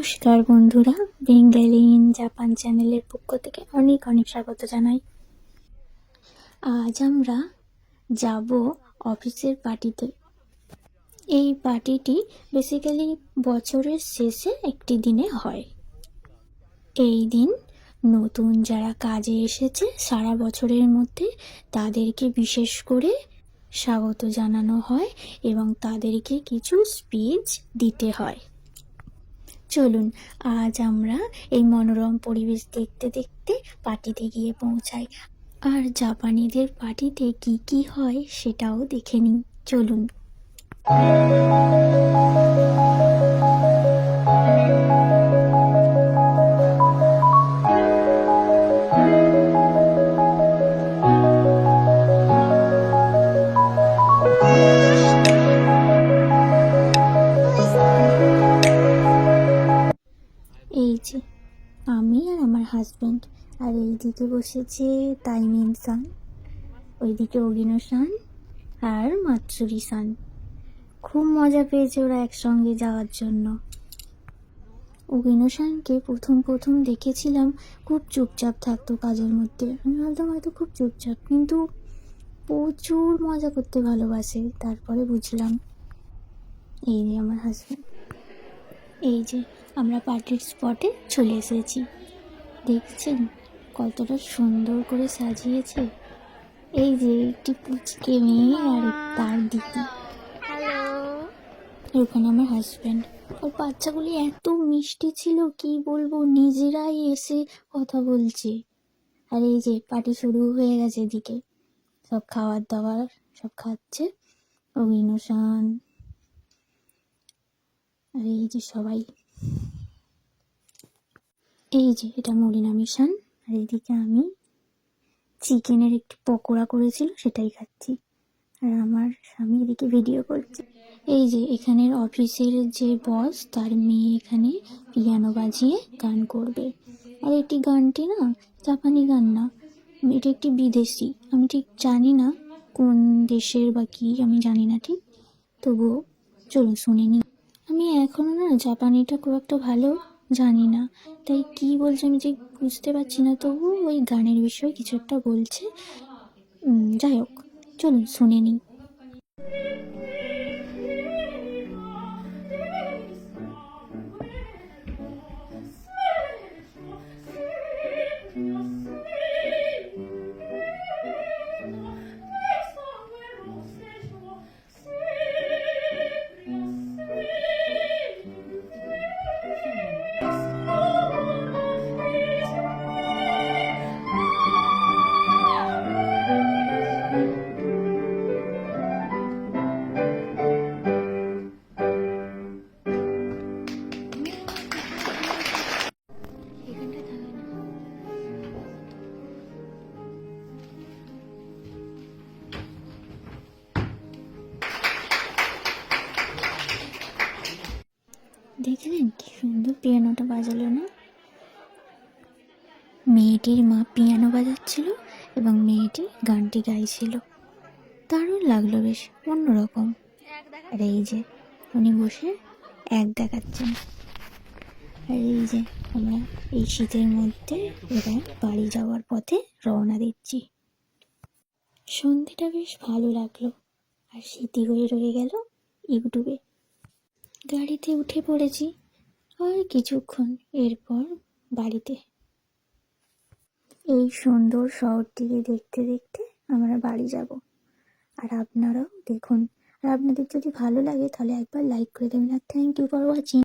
নমস্কার বন্ধুরা Bengali in Japan চ্যানেলের পক্ষ থেকে অনেক অনেক স্বাগত জানাই। আজ আমরা যাব অফিসের পার্টিতে। এই পার্টিটি বেসিক্যালি বছরের শেষে একটি দিনে হয়। এই দিন নতুন যারা কাজে এসেছে, সারা বছরের মধ্যে তাদেরকে বিশেষ করে স্বাগত জানানো হয় এবং তাদেরকে কিছু স্পিচ দিতে হয়। চলুন, আজ আমরা এই মনোরম পরিবেশ দেখতে দেখতে পার্টিতে গিয়ে পৌঁছাই। আর জাপানিদের পার্টিতে কি কি হয় সেটাও দেখে নিই। চলুন। হাজব্যান্ড আর এইদিকে বসেছে তাইমিন সান, ওইদিকে অগিনো সান আর মাতসুরি সান। খুব মজা পেয়েছে ওরা একসঙ্গে যাওয়ার জন্য। অগিনসানকে প্রথম প্রথম দেখেছিলাম খুব চুপচাপ থাকতো কাজের মধ্যে। আমি ভাবতাম হয়তো খুব চুপচাপ, কিন্তু প্রচুর মজা করতে ভালোবাসে। তারপরে বুঝলাম, এই যে আমার হাজব্যান্ড এই যে আমরা পার্টির স্পটে চলে এসেছি। দেখছেন? কতটা সুন্দর করে সাজিয়েছে। এই যে একটি পুচকে মেয়ে আর তার দিদি। ওখানে আমার হাজব্যান্ড আর বাচ্চাগুলি এত মিষ্টি ছিল, কি বলব? নিজেরাই এসে কথা বলছে। আর এই যে পার্টি শুরু হয়ে গেছে এদিকে। সব খাবার দাবার সব খাচ্ছে। অভিনসান আর এই যে সবাই। এই যে, এটা মলিনা মিশন, আর এদিকে আমি চিকেনের একটি পকোড়া করেছিল, সেটাই খাচ্ছি। আর আমার স্বামী এদিকে ভিডিও করছে। এই যে, এখানের অফিসের যে বস তার মেয়ে এখানে পিয়ানো বাজিয়ে গান করবে। আর এটি গানটি না, জাপানি গান না, এটা একটি বিদেশি। আমি ঠিক জানি না কোন দেশের বা কি, আমি জানি না ঠিক। তবুও চলুন শুনে আমি এখনও না, জাপানিটা খুব একটা ভালো জানি না। তাই কি বলছে আমি যে বুঝতে পারছি না। তবু ওই গানের বিষয়ে কিছু একটা বলছে। যাই হোক, চলুন শুনে নিই। দেখলেন কি সুন্দর পিয়ানোটা বাজালো না? মেয়েটির মা পিয়ানো বাজাচ্ছিল এবং মেয়েটি গানটি গাইছিল। দারুণ লাগল বেশ, অন্যরকম। আর এই যে, উনি বসে এক দেখাচ্ছেন। আর এই যে, আমরা এই শীতের মধ্যে এবার বাড়ি যাওয়ার পথে রওনা দিচ্ছি। সন্ধেটা বেশ ভালো লাগল। আর স্মৃতি হয়ে রয়ে গেল ইউটিউবে। গাড়িতে উঠে পড়েছি আর কিছুক্ষণ এরপর বাড়িতে। এই সুন্দর শহরটিকে দেখতে দেখতে আমরা বাড়ি যাব। আর আপনারাও দেখুন। আর আপনাদের যদি ভালো লাগে তাহলে একবার লাইক করে দেবেন। আর থ্যাংক ইউ ফর ওয়াচিং